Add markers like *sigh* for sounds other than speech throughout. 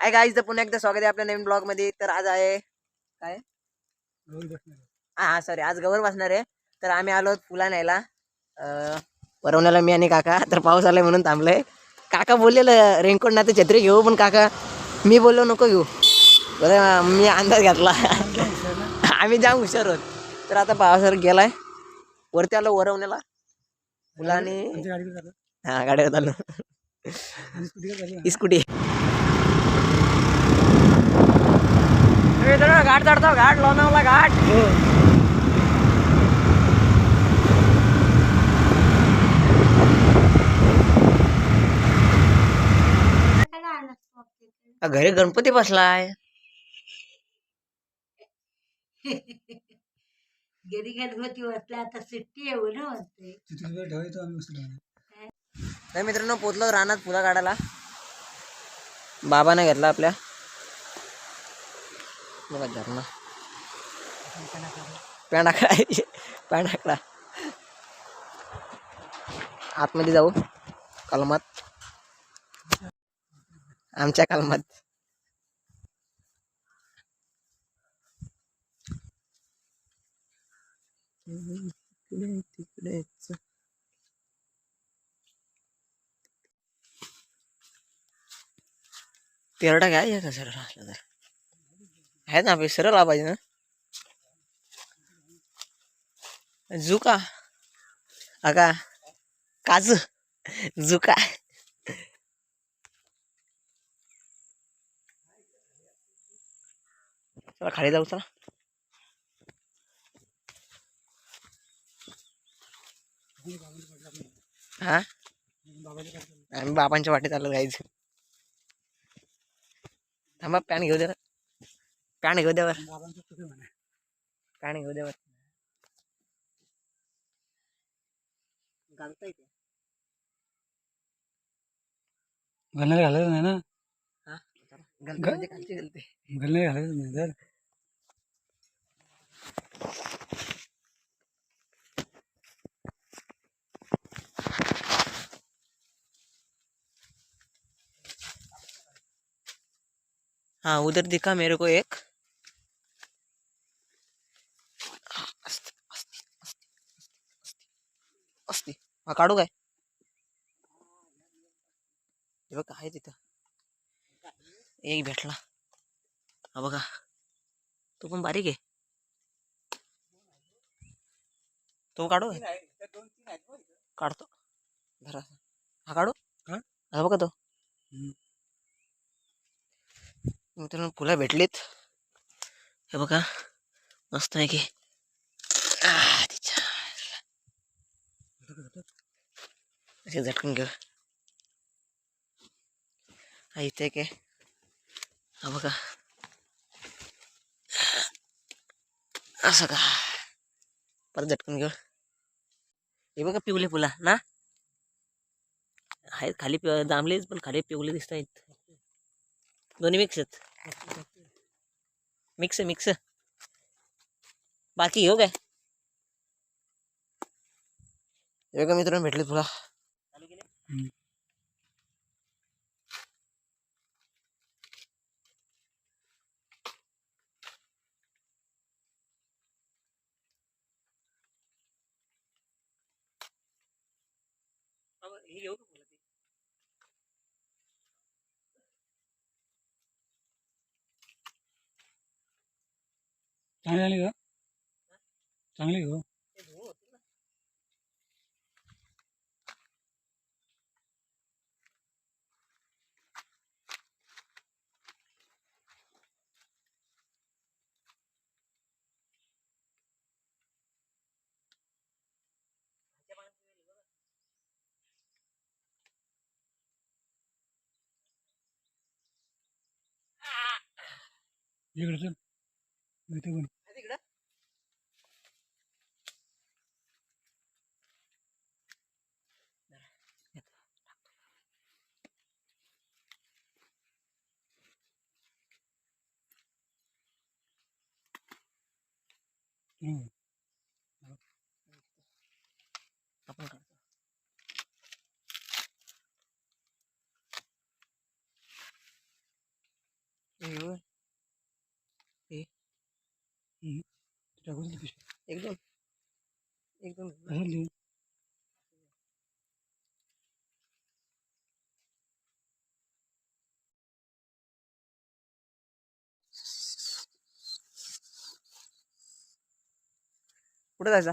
आहे गाईज तर पुन्हा एकदा स्वागत आहे आपल्या नवीन ब्लॉगमध्ये. तर आज आहे काय? हा हा सॉरी आज गवर बसणार आहे. तर आम्ही आलो फुला न्यायला. परवण्याला मी आणि काका. तर पाऊस आलाय म्हणून थांबलोय. काका बोललेलं रेनकोट ना तर छत्री घेऊ पण काका मी बोललो नको घेऊ. बरं मी अंदाज घातला. आम्ही जाम हुशार आहोत. तर आता पावसावर गेलाय. वरती आलो वरवण्याला. फुलाने हा गाडीवर आलो स्कूटी. घाट चढतो घाट लोणावला घाट. आ, घरी गणपती बसलाय? घरी गणपती बसला आता सुट्टी आहे ना म्हणते मित्रांनो पोचलो रानात फुलं काढायला. बाबाने घेतला आपल्या. बघा धरणं आकडा आतमध्ये जाऊ. कलमात. आमच्या कलमात. तिकडे तिकडेच तेरडा काय सरळ असलं तर. आहे ना आपली सरळ आला पाहिजे ना. जुका अगा काजू. जुका चला खाली जाऊ चला. हा? आम्ही बाबांच्या वाटेत आलो जायचं थांबा पॅन घेऊ द्या पॅन घेऊ द्यावर पॅन घेऊ द्यावर घालता घालण्याला घालायचं नाही ना घालते घालते घालण्याला घालायचं नाही तर हाँ उधर दिखा मेरे को एक। काढू काय? हे बघ आहे तिथं. एक भेटला. हा बघा. तो पण बारीक आहे. तो काढू? काढतो. धरा. हा काढू? हा? हा बघा तो. हम्म. मित्रांनो फुलं भेटलीत. हे बघा. मस्त आहे की. असे झटकून घेऊ हा इथे काय हा बघा असं का परत झटकून घेऊ हे बघा पिवले फुला ना आहेत खाली पिव- जांभळेच पण खाली पिवले दिसत आहेत दोन्ही मिक्स आहेत मिक्स मिक्स बाकी घेऊ काय हे बघा मित्रांनो भेटले तुला हम्म. हे घेऊ का फुलं ती? चांगली आली का चांगली हो ते धुवून होतील ना. इकडे चल इथे पण आहे तिकडं? हम्म. आपण काढतो घेऊ टाकू दे पिशवी. एक दोन एक दोन कशाला देऊ? कुठे जायचा?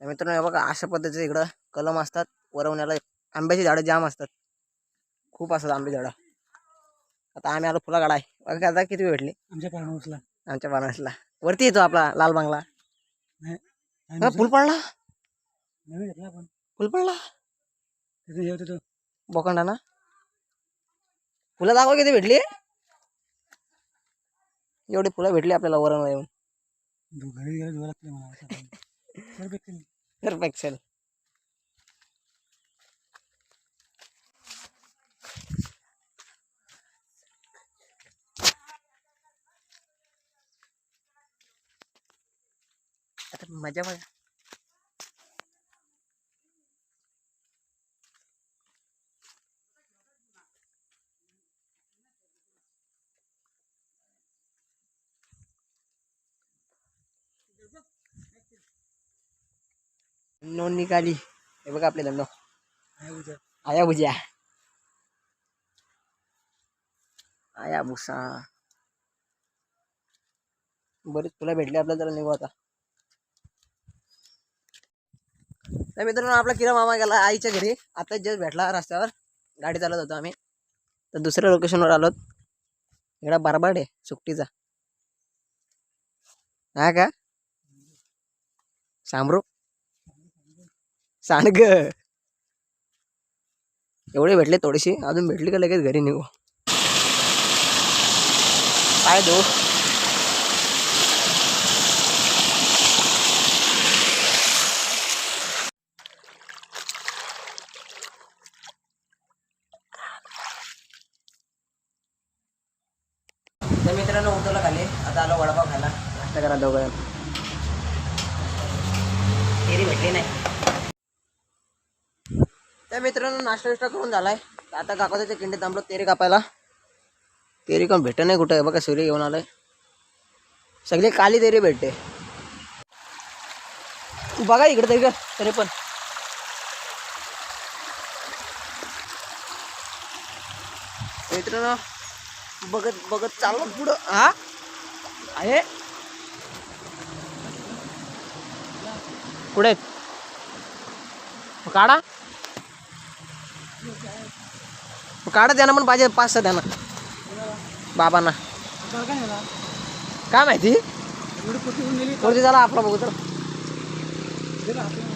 तर मित्रांनो हे बघा अशा पद्धतीचे इकडं कलम असतात वरवण्याला आंब्याची झाडं जाम असतात. खूप असतात आंबे झाडं. आता आम्ही आलो फुला बघा आता किती वेळ भेटली. आमच्या पाण्यावरला आमच्या बाणासला वरती येतो आपला लाल बांगला. हा, फुल पडला? फुल पडला? तो. बोकंडा ना फुलं दाखवा किती भेटली. एवढी फुलं भेटली आपल्याला वरण येऊन. दो- *laughs* घरी गेला धुवा लागते मला असं पाणी. बरं भेटतील. परफेक्ट चल आता मजा बघा. नोंद निघाली. हे बघा आपल्याला नो. आया भुजिया आया भुसा. बरीच फुलं भेटली आपल्याला जरा निघू आता. तर मित्रांनो आपला किरा मामा गेला आईच्या घरी. आता जस्ट भेटला रस्त्यावर. गाडी चालत होतो आम्ही. तर दुसऱ्या लोकेशनवर आलोत. इकडा बारबाड आहे सुट्टीचा हा का? सांबरू सांडग एवढे भेटले थोडीशी. अजून भेटली का लगेच घरी निघू? काय दो तर मित्रांनो उतरलं खाली आता आलो वडापाव खायला नाश्ता करा दोघं तेरी भेटली नाही. त्या मित्रांनो नाश्ता विष्टा करून झालाय. आता काकोद्याच्या किंडे थांबलो तेरी कापायला. तेरी कोण भेट नाही कुठे? बघा सूर्य घेऊन आलाय. सगळी काली तेरी भेटते. बघा इकडे तरी तरी पण. मित्रांनो बघत बघत चाललो पुढं. हा? आहे? कुठे आहेत? काढा काढा त्यांना पण पाहिजे पाच सहा त्यांना बाबांना. आता काय माहिती? झाला आपला बघू तर दे ना आपल्याला.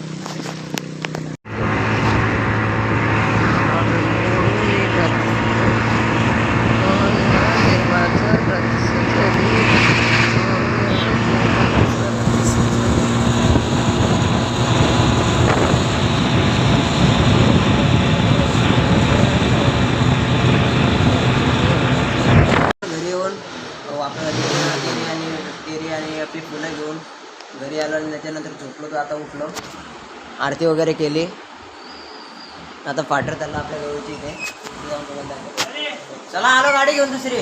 घरी येऊन अहो, आपल्याला तेरी तेरी आणि तेरी आणि आपली फुलं घेऊन घरी आलो आणि झोपलो तर आता उठलो. आरती वगैरे केली. आता फाटर त्याला आपल्या गवळीची इथे. जाऊन चला आलो गाडी घेऊन दुसरी.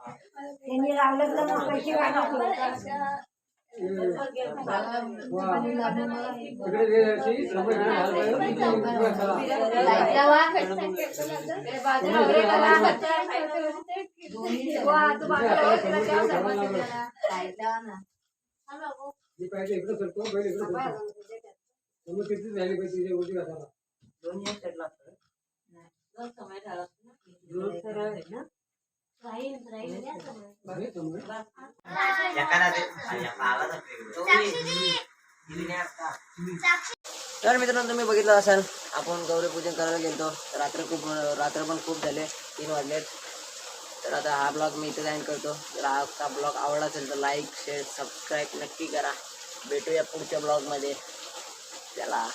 त्यांनी लावलं तर मग पैसे वाढवतो तिकडे जे अशी समोर इकडे घाल पाहिजे. मी पाहिजे इकडे सरतो बैल इकडे सरतो समोर तिथेच झाली पाहिजे तर मित्रांनो तुम्ही बघितलं असाल आपण गौरी पूजन करायला गेलतो. रात्र खूप रात्र पण खूप झाले तीन वाजलेत. तर आता हा ब्लॉग मी इथे एंड करतो. जर हा ब्लॉग आवडला असेल तर लाईक शेअर सबस्क्राईब नक्की करा. भेटूया पुढच्या ब्लॉगमध्ये. चला.